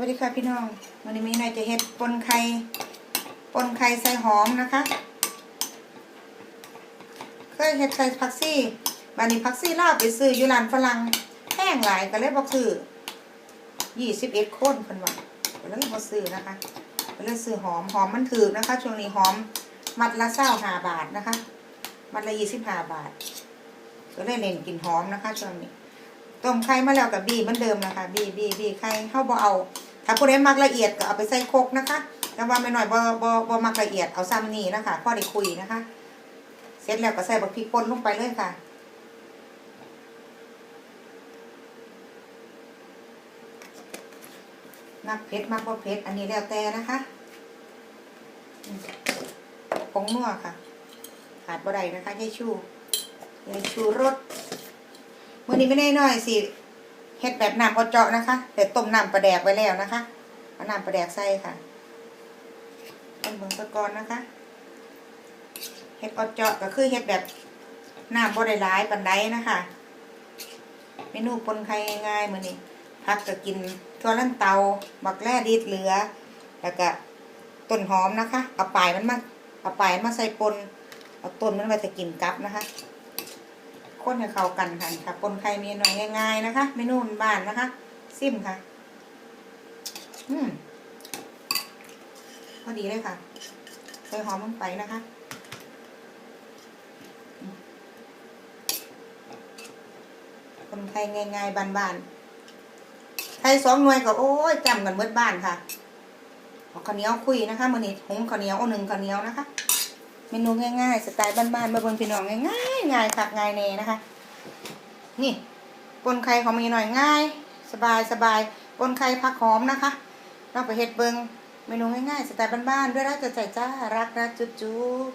วัสดีค่ะพี่น้องวันนี้มีนายจะเฮ็ดปนไข่ปนไข่ใส่หอมนะคะ เคยเฮ็ดใส่ผักซี่บานนี้ผักซี่ลาวไปซื้ออยู่ร้านฝรั่งแพงหลายก็เลยบ่ซื้อยี่สิบเอ็ดคนเพิ่นว่าก็เลยบ่ซื้อนะคะก็เลยซื้อหอมหอมมันถูกนะคะ ช่วงนี้หอมมัดละเศร้าหาบาทนะคะ มัดละยี่สิบห้าบาทก็เลยเน้นกินหอมนะคะช่วงนี้ต้มไข่มาแล้วกับบีเหมือนเดิมนะคะ บีบีบีไข่เข้าบ่เอา ถ้าผู้ใดมักละเอียดก็เอาไปใส่โครกนะคะแต่ว่าไม่น้อยบ่บ่บ่มักละเอียดเอาซ้ำนี่นะคะพอได้คุยนะคะ เสร็จแล้วก็ใส่บักพริกป่นลงไปเลยค่ะมักเผ็ดมักบ่เผ็ดอันนี้แล้วแต่นะคะผงนัวค่ะ ขาดบ่ได้นะคะยายชูยายชูรสมื่อนี้ไม่ได้น้อยสิ เฮ็ดแบบน้ำพอเจาะนะคะ แต่ต้มน้ำปลาแดกไว้แล้วนะคะเอาน้ำปลาแดกใส่ค่ะต้มเบิ่งตะกอนนะคะเฮ็ดออเจาะก็คือเฮ็ดแบบน้ำบ่ได้หลายปานใดนะคะเมนูปนไข่ง่ายๆมื้อนี้พักก็กินทั่วลันเตาบักแร่ดีดเหลือ แล้วก็ต้นหอมนะคะเอาปลายมันมาเอาปลายมันมาใส่ปนเอาต้นมันมาจะกินกับนะคะ คนให้เข้ากันค่ะค่ะปนไข่เมนูง่าย ๆ นะคะ เมนูบ้านนะคะ ซิมค่ะ อืมพอดีเลยค่ะใส่หอมลงไปนะคะคนไทยง่ายๆบ้านๆไทยสองหน่วยก็โอ้ยจำกันเบิดบ้านค่ะข้าวเหนียวคุยนะคะมือนี้หุงข้าวเหนียวอหนึ่งข้าวเหนียวนะคะ เมนูง่ายๆ สไตล์บ้านๆมาเบิ่งพี่น้องง่ายๆง่ายคักง่ายแน่นะคะ นี่ปนไข่ของมีหน่อยง่าย สบายสบายปนไข่ผักหอมนะคะเราไปเฮ็ดเบิงเมนูง่ายๆสไตล์บ้านๆด้วยรักจะใจจ้ารักรักจุ๊จุ๊บ